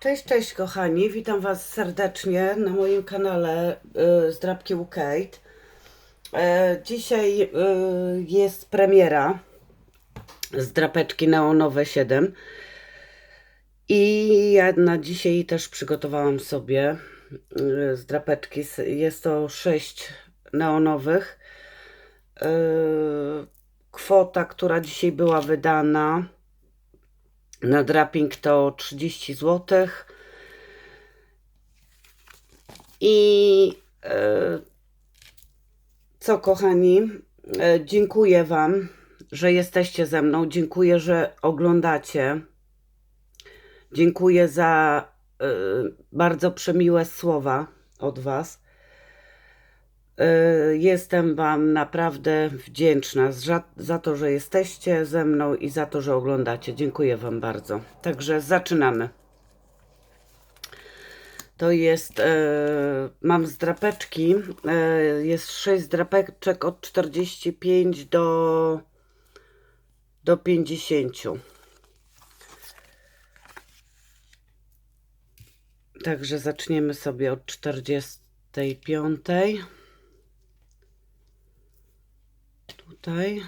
Cześć, cześć kochani, witam Was serdecznie na moim kanale y, Zdrabki u Kate. Dzisiaj y, jest premiera Zdrapeczki neonowe 7 i ja na dzisiaj też przygotowałam sobie y, zdrapeczki. S- Jest to 6 neonowych. Y, Kwota, która dzisiaj była wydana na draping to 30 zł. I e, co kochani, e, dziękuję Wam, że jesteście ze mną. Dziękuję, że oglądacie. Dziękuję za e, bardzo przemiłe słowa od Was. E, Jestem Wam naprawdę wdzięczna za, to, że jesteście ze mną i za to, że oglądacie. Dziękuję Wam bardzo. Także zaczynamy. To jest, e, mam zdrapeczki, e, jest 6 zdrapeczek od 45 do, do 50. Także zaczniemy sobie od 45. Tutaj.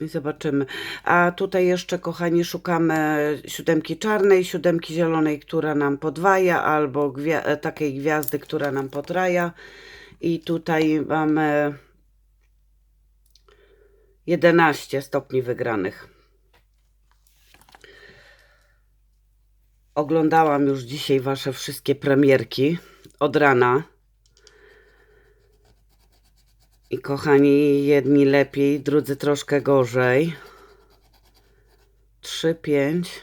I zobaczymy. A tutaj jeszcze, kochani, szukamy siódemki czarnej, siódemki zielonej, która nam podwaja, albo gwia- e, takiej gwiazdy, która nam potraja. I tutaj mamy 11 stopni wygranych. Oglądałam już dzisiaj Wasze wszystkie premierki od rana. I kochani, jedni lepiej, drudzy troszkę gorzej. 3, 5.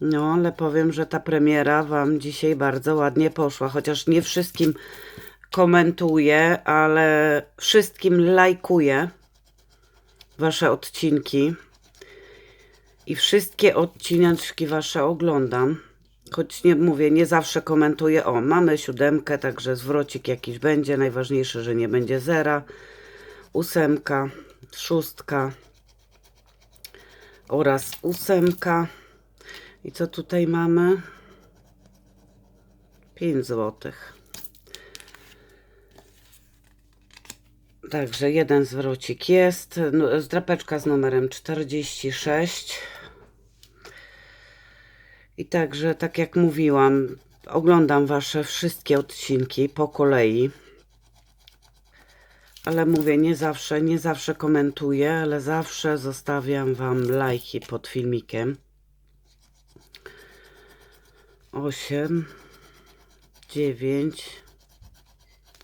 No, ale powiem, że ta premiera Wam dzisiaj bardzo ładnie poszła. Chociaż nie wszystkim komentuję, ale wszystkim lajkuję Wasze odcinki. I wszystkie odcineczki Wasze oglądam. Choć nie mówię, nie zawsze komentuję. O, mamy siódemkę, także zwrocik jakiś będzie. Najważniejsze, że nie będzie zera. Ósemka, szóstka oraz ósemka. I co tutaj mamy? 5 złotych. Także jeden zwrocik jest. No, Zdrapeczka z numerem 46. I także, tak jak mówiłam, oglądam Wasze wszystkie odcinki po kolei. Ale mówię, nie zawsze, nie zawsze komentuję, ale zawsze zostawiam Wam lajki pod filmikiem. 8, 9,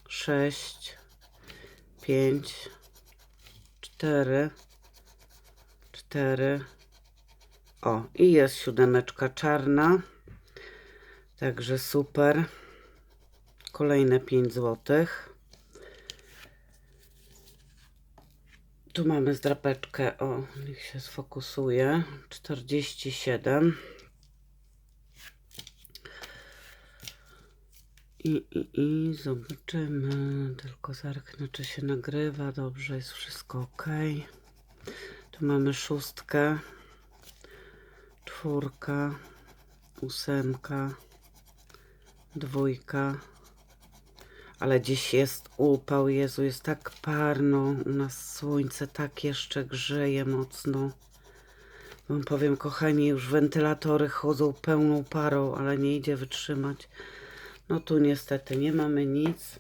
6, 5, 4, 4, o, i jest siódemeczka czarna. Także super. Kolejne 5 złotych. Tu mamy zdrapeczkę. O, niech się sfokusuje. 47. I, i, I zobaczymy. Tylko zerknę, czy się nagrywa. Dobrze, jest wszystko ok. Tu mamy szóstkę czwórka, ósemka, dwójka. Ale dziś jest upał, Jezu, jest tak parno. U nas słońce tak jeszcze grzeje mocno. Wam powiem, kochani, już wentylatory chodzą pełną parą, ale nie idzie wytrzymać. No tu niestety nie mamy nic.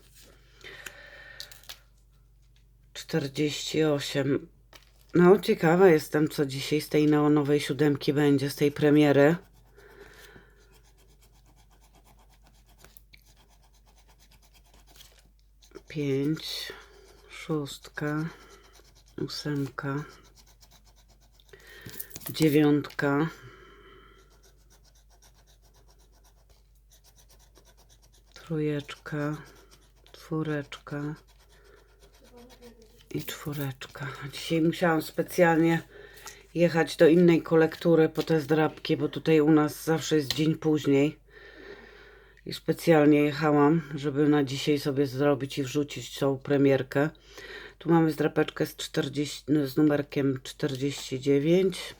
48. No, ciekawa jestem, co dzisiaj z tej neonowej siódemki będzie, z tej premiery. Pięć, szóstka, ósemka, dziewiątka, trójeczka, czwóreczka i czwóreczka. Dzisiaj musiałam specjalnie jechać do innej kolektury po te zdrabki, bo tutaj u nas zawsze jest dzień później. I specjalnie jechałam, żeby na dzisiaj sobie zrobić i wrzucić tą premierkę. Tu mamy zdrapeczkę z, 40, no, z numerkiem 49.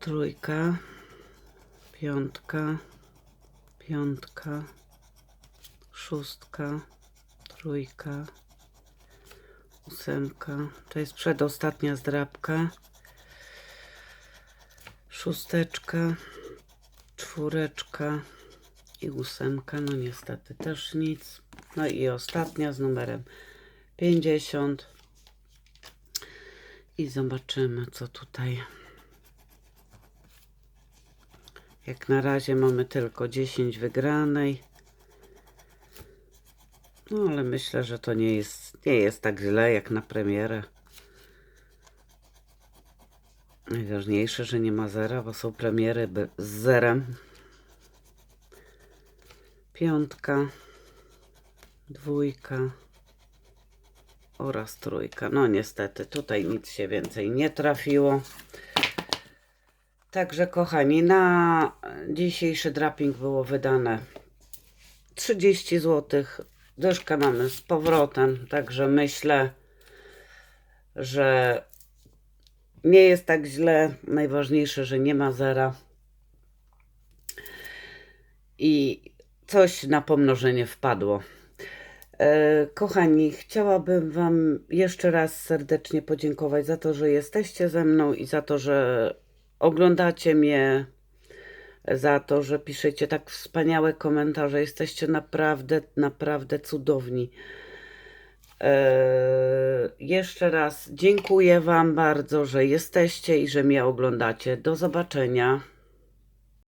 trójka, piątka, piątka, szóstka, trójka, ósemka. To jest przedostatnia zdrabka. Szósteczka, czwóreczka i ósemka. No niestety też nic. No i ostatnia z numerem 50. I zobaczymy, co tutaj. Jak na razie mamy tylko 10 wygranej. No ale myślę, że to nie jest, nie jest tak źle jak na premierę. Najważniejsze, że nie ma zera, bo są premiery z zerem. Piątka, dwójka oraz trójka. No niestety, tutaj nic się więcej nie trafiło. Także kochani, na dzisiejszy draping było wydane 30 zł. Dyszkę mamy z powrotem, także myślę, że nie jest tak źle. Najważniejsze, że nie ma zera. I coś na pomnożenie wpadło. E, Kochani, chciałabym Wam jeszcze raz serdecznie podziękować za to, że jesteście ze mną i za to, że oglądacie mnie, za to, że piszecie tak wspaniałe komentarze. Jesteście naprawdę, naprawdę cudowni. E, jeszcze raz dziękuję Wam bardzo, że jesteście i że mnie oglądacie. Do zobaczenia.